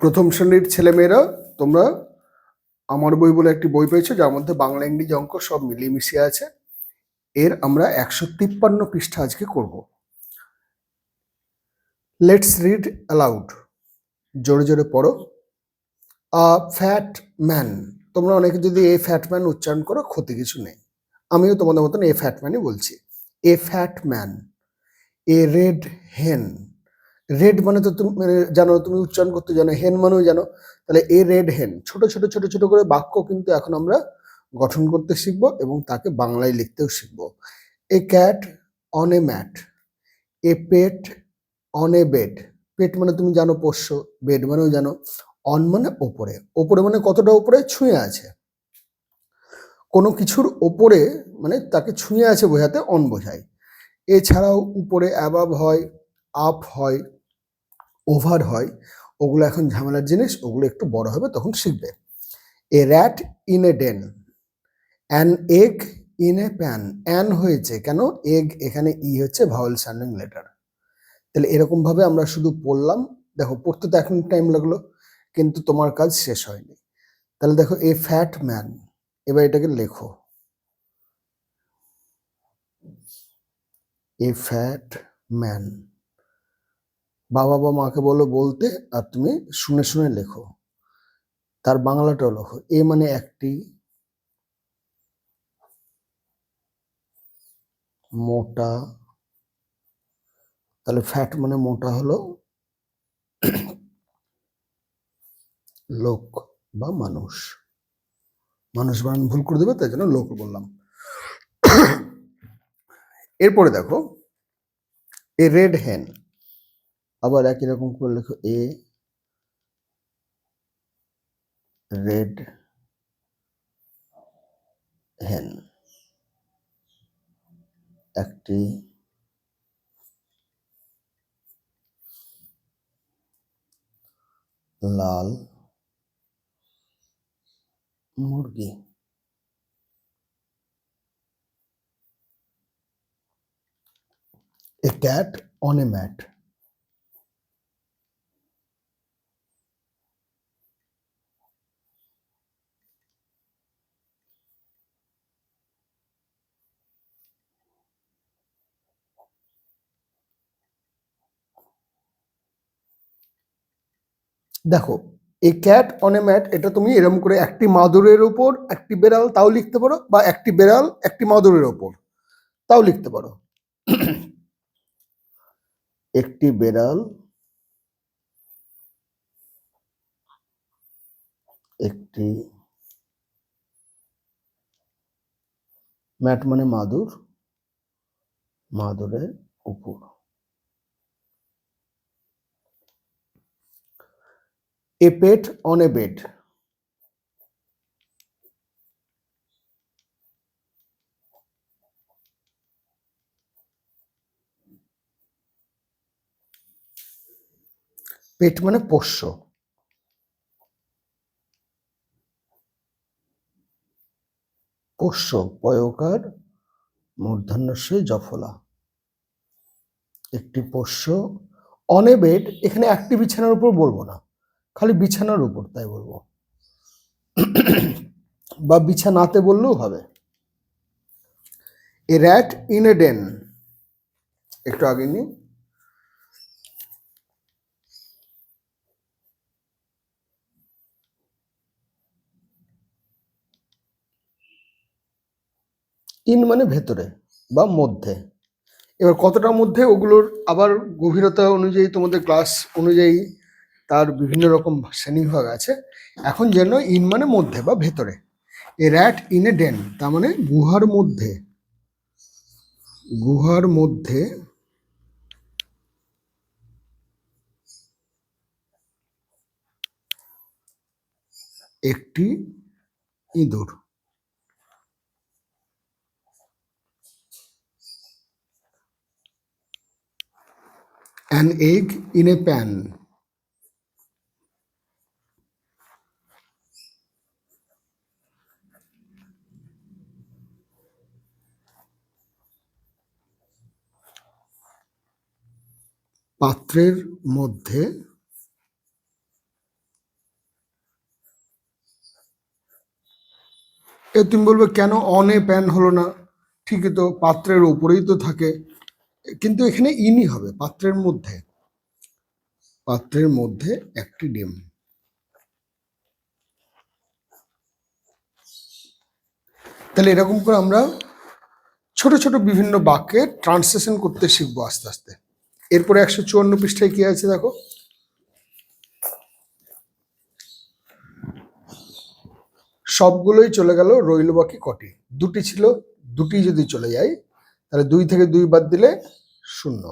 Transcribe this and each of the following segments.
প্রথম শ্রেণির ছেলেমেয়েরা তোমরা আমার বই বলে একটি বই পেয়েছ, যার মধ্যে বাংলা, ইংরেজি অঙ্ক সব মিলিয়ে মিশিয়ে আছে। এর আমরা একশো তিপ্পান্ন পৃষ্ঠা আজকে করব। লেটস রিড অ্যালাউড জোরে জোরে পড়ো। আ ফ্যাট ম্যান তোমরা অনেকে যদি এ ফ্যাট ম্যান উচ্চারণ করো, ক্ষতি কিছু নেই। আমিও তোমাদের মতন এ ফ্যাট ম্যানই বলছি। A fat man a red hen red মানে তো তুমি মানে জানো, তুমি উচ্চারণ করতে জানো হেন মানেও জানো, তাহলে এ রেড হেন ছোট ছোট ছোট ছোট করে বাক্য কিন্তু এখন আমরা গঠন করতে শিখব এবং তাকে বাংলায় লিখতেও শিখব। A cat on a mat a pet on a bed pet মানে তুমি জানো পোষ্য বেড মানেও জানো অন মানে ওপরে ওপরে মানে কতটা ওপরে? ছুঁয়ে আছে। কোনো কিছুর ওপরে মানে তাকে ছুঁয়ে আছে বোঝাতে অন বোঝায়। এছাড়াও উপরে অ্যাবাব হয় আপ হয় ওভার হয়, ওগুলো এখন ঝামেলার জিনিস, ওগুলো একটু বড় হবে তখন শিখবে। A rat in a den an egg in a pan an হয়েছে কেন? এগ এখানে ই হচ্ছে ভাওয়েল সাউন্ডিং লেটার তাহলে এরকমভাবে আমরা শুধু পড়লাম, দেখো পড়তে তো এখন টাইম লাগল, কিন্তু তোমার কাজ শেষ হয়নি। তাহলে দেখো এ ফ্যাট ম্যান এবার এটাকে লেখো। এ ফ্যাট ম্যান বাবা বা মাকে বলো বলতে আর তুমি শুনে শুনে লেখো। তার বাংলাটাও লেখো। এ মানে একটি মোটা, তাহলে ফ্যাট মানে মোটা হলো লোক বা মানুষ। মানুষ বানান ভুল করে দেবে, তাই জন্য লোক বললাম। এরপরে দেখো, এ রেড হ্যান আবার একই রকম করে লেখো এ রেড হ্যান একটি লাল মুরগি। A cat on a mat দেখো a cat on a mat এটা তুমি এরকম করে একটি মাদুরের উপর, একটি বেড়াল, তাও লিখতে পারো, বা একটি বেড়াল, একটি মাদুরের ওপর তাও লিখতে পারো। একটি বেড়াল, একটি ম্যাট মানে মাদুর, মাদুরের উপর। এ pet on a bed pet মানে পোষ্য। পোষ্য, পয়কার মূর্ধন্যস্যই জফলা। একটি পোষ্য অনে বেড এখানে একটি বিছানার উপর বলব না। খালি বিছানার উপর, তাই বলব। বা বিছানাতে বললেও হবে। A rat in a den. একটু আগে নিই ইন মানে ভেতরে বা মধ্যে। এবার কতটার মধ্যে, ওগুলোর আবার গভীরতা অনুযায়ী, তোমাদের ক্লাস অনুযায়ী তার বিভিন্ন রকম শ্রেণীবিভাগ আছে। এখন যেন ইন মানে মধ্যে বা ভেতরে। A rat in a den, তার মানে গুহার মধ্যে। গুহার মধ্যে একটি ইঁদুর। An egg in a pan পাত্রের মধ্যে এ তুমি বলবে, কেন অনে প্যান হলো না? ঠিকই তো, পাত্রের ওপরেই তো থাকে। কিন্তু এখানে ইনই হবে, পাত্রের মধ্যে। পাত্রের মধ্যে একটি ডিম। তাহলে এরকম করে আমরা ছোট ছোট বিভিন্ন বাক্যে ট্রান্সলেশন করতে শিখব আস্তে আস্তে। এরপরে একশো চুয়ান্ন পৃষ্ঠায় কি আছে দেখো? সবগুলোই চলে গেল রইল বাকি কটি। দুটি ছিল, দুটি যদি চলে যায়, তাহলে দুই থেকে দুই বাদ দিলে শূন্য।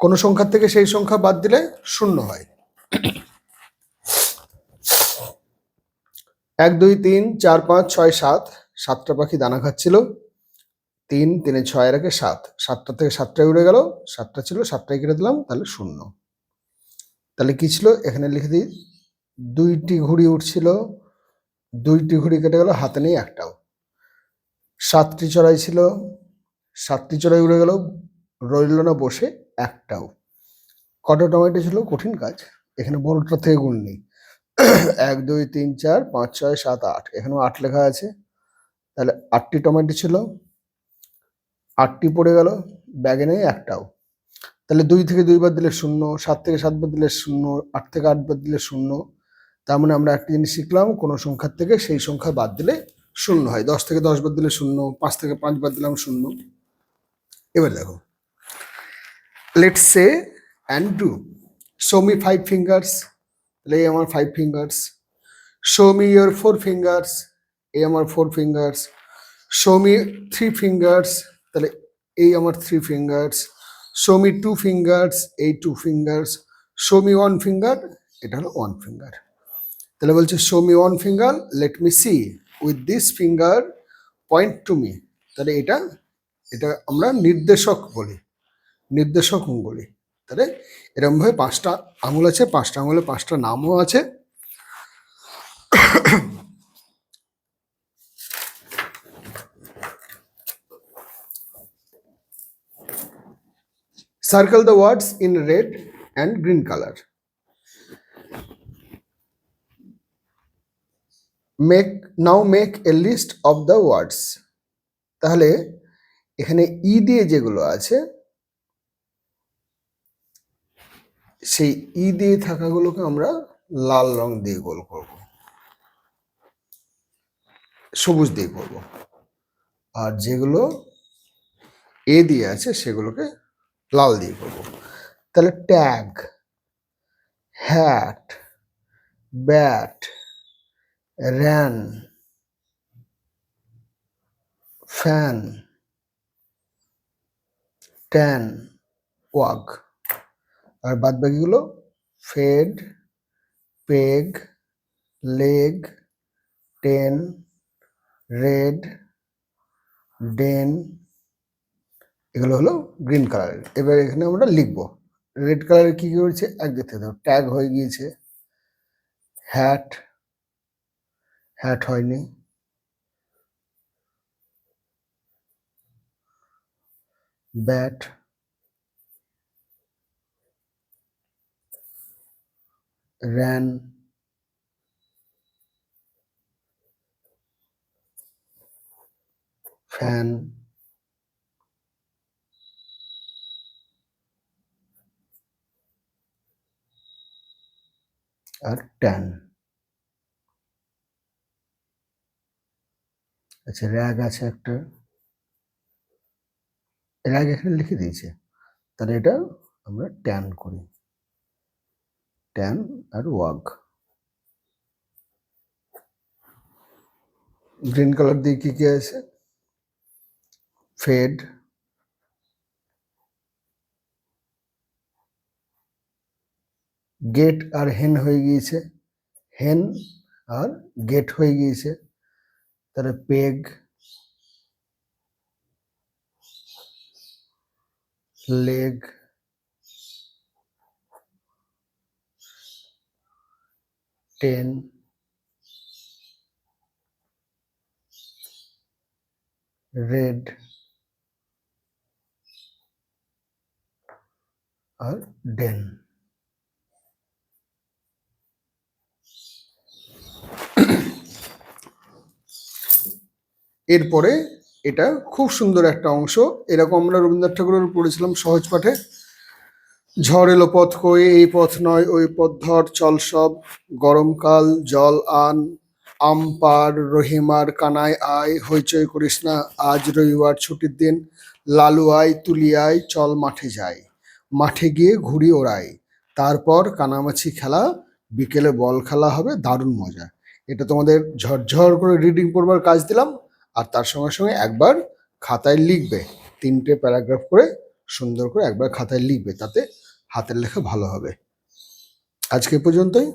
কোন সংখ্যার থেকে সেই সংখ্যা বাদ দিলে শূন্য হয়। এক, দুই, তিন, চার, পাঁচ, ছয়, সাত, সাতটা পাখি দানা খাচ্ছিল তিন, তিনে ছয় রেখে সাত। সাতটা থেকে সাতটায় উড়ে গেল। সাতটা ছিল, সাতটায় কেটে দিলাম, তাহলে শূন্য। তাহলে কি ছিল? এখানে লিখে দিই, দুইটি ঘুড়ি উঠছিল। দুইটি ঘুড়ি কেটে গেল, হাতে নেই একটাও। সাতটি চড়াই ছিল। সাতটি চড়াই উড়ে গেল, রইল না বসে একটাও। কত টমেটো ছিল? কঠিন কাজ। এখানে বড়টা থেকে গুণ নেই। এক, দুই, তিন, চার, পাঁচ, ছয়, সাত, আট। এখানেও আট লেখা আছে। তাহলে আটটি টমেটো ছিল। আটটি পড়ে গেল ব্যাগে নেই একটাও। তাহলে দুই থেকে দুই বার দিলে শূন্য, সাত থেকে সাত বার দিলে শূন্য, আট থেকে আট বার দিলে শূন্য। তার মানে আমরা একটা জিনিস শিখলাম, কোনো সংখ্যার থেকে সেই সংখ্যা বাদ দিলে শূন্য হয়। দশ থেকে দশ বার দিলে শূন্য, পাঁচ থেকে পাঁচ বার দিলাম শূন্য। এবার দেখো। Let's say and do show me five fingers তাহলে এই আমার five fingers show me your four fingers এই আমার four fingers show me three fingers তাহলে এই আমার three fingers show me two fingers এই two fingers show me one finger এটা হলো ওয়ান ফিঙ্গার তাহলে বলছে show me one finger let me see with this finger point to me তাহলে এটা এটা আমরা নির্দেশক বলি নির্দেশক বলি তাহলে এরকমভাবে পাঁচটা আঙুল আছে, পাঁচটা আঙুলে পাঁচটা নামও আছে। Circle the words in red and green color. Make, now make a list of the words. তাহলে এখানে ই দিয়ে যেগুলো আছে, সেই ই দিয়ে থাকাগুলোকে আমরা লাল রং দিয়ে গোল করব। সবুজ দিয়ে করব। আর যেগুলো এ দিয়ে আছে, সেগুলোকে লাল দিয়ে করব তাহলে tag hat bat ran fan tan wag আর বাদ বাকিগুলো fed peg leg ten red den এগুলো হলো গ্রিন কালারের এবার এখানে আমরা লিখব। রেড কালারের কি কি হয়েছে এক দেখতে দাও ট্যাগ হয়ে গিয়েছে। হ্যাট হ্যাট হয়নি। ব্যাট র্যান ফ্যান আর ট্যান আচ্ছা র্যাগ আছে একটা। র্যাগ এখানে লিখে দিয়েছে। তাহলে এটা আমরা ট্যান করি। ট্যান আর ওয়াগ গ্রিন কালার দিয়ে কি কি আছে? ফেড গেট আর হেন হয়ে গিয়েছে হেন আর গেট হয়ে গিয়েছে তাহলে পেগ লেগ টেন রেড আর ডেন এরপরে এটা খুব সুন্দর একটা অংশ। এরকম আমরা রবীন্দ্রনাথ ঠাকুরের পড়েছিলাম সহজ পাঠে। ঝড় এলো পথ কয়ে এই পথ নয়, ওই পথ ধর, চল সব। গরমকাল জল আন আমপার রহিমার কানায় আয়, হইচই করিস না, আজ রবিবার ছুটির দিন। লালু আয়, তুলি আয়, চল মাঠে যাই। মাঠে গিয়ে ঘুড়ি ওড়াই। তারপর কানামাছি খেলা, বিকেলে বল খেলা হবে, দারুণ মজা। এটা তোমাদের ঝরঝর করে রিডিং পড়বার কাজ দিলাম। আর তার সঙ্গে সঙ্গে একবার খাতায় লিখবে, তিনটে প্যারাগ্রাফ করে সুন্দর করে একবার খাতায় লিখবে, তাতে হাতের লেখা ভালো হবে। আজকে পর্যন্তই।